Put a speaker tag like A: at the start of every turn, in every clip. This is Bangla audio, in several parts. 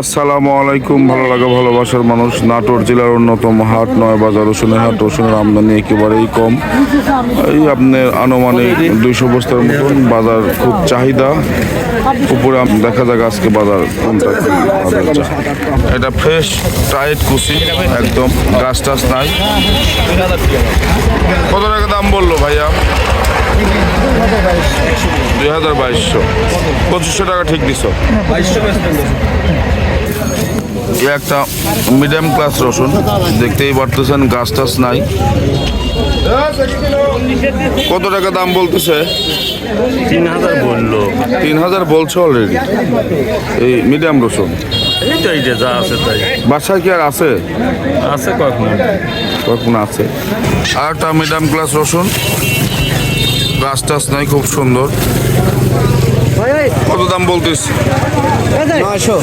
A: আসসালামু আলাইকুম। ভালো লাগা, ভালোবাসার মানুষ। নাটোর জেলার অন্যতম হাট, নয় বাজার, রসুনের হাট। রসুনের আমদানি একেবারেই কম। এই আপনার আনুমানিক দুইশো বস্তার মতন বাজার খুব চাহিদা। উপরে দেখা যাক আজকে বাজার এটা ফ্রেশ টাইট কুচি, একদম গাছ টাছ নাই। কত টাকা দাম বলল ভাইয়া? দুই হাজার বাইশশো। পঁচিশশো টাকা ঠিক দিছ। এ একটা মিডিয়াম ক্লাস রসুন দেখতেই পারতেছেন গাছ টাছ নাই। কত টাকা দাম বলতেছে?
B: তিন হাজার বলল।
A: তিন হাজার বলছো অলরেডি এই মিডিয়াম রসুন।
B: যা আছে তাই।
A: বাসায় কি আর আছে?
B: আছে কখন
A: কখন আছে। আর একটা মিডিয়াম ক্লাস রসুন। গাছ টাছ নাই খুব সুন্দর। দাম বলতিস
C: নয়শো।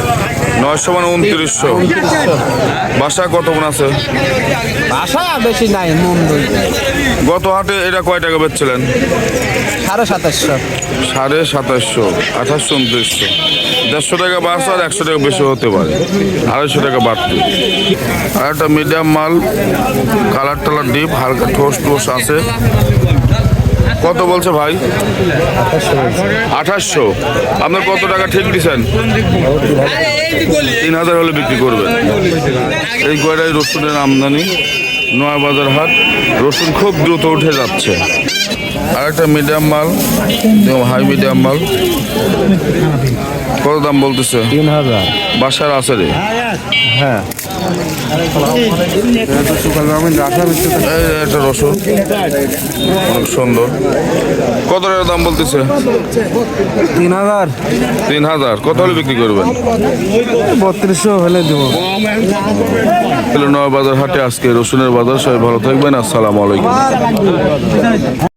A: নয়শো মানে উনত্রিশশো। বাসা কত কোন আছে?
C: আশা বেশি নাই মন
A: গত হাটে এটা কয় টাকা বেচছিলেন?
C: সাড়ে সাতাশশো।
A: সাড়ে সাতাশশো আঠাশশো উনত্রিশশো। দেড়শো টাকা বাড়ছে আর একশো টাকা বেশি হতে পারে। আড়াইশো টাকা বাড়তে। আর একটা মিডিয়াম মাল কালার টালার ডিপ হালকা ঠোস টোস আছে। কত বলছে ভাই? আঠাশশো। আপনার কত টাকা ঠিক দিচ্ছেন তিন হাজার হলে বিক্রি করবেন। এই কয়টাই রসুনের আমদানি নয়া বাজার হাট রসুন খুব দ্রুত উঠে যাচ্ছে। আর একটা মিডিয়াম মাল হাই মিডিয়াম মাল। কত দাম বলতেছে?
C: তিন হাজার।
A: বাসার আছে রে।
C: হ্যাঁ।
A: রসুন অনেক সুন্দর কত দাম বলতেছে?
C: তিন হাজার
A: তিন হাজার কত হলে বিক্রি করবেন?
C: বত্রিশশো হলে দেবো।
A: নয়া বাজার হাটে আজকে রসুনের বাজার। সবাই ভালো থাকবেন। আসসালামু আলাইকুম।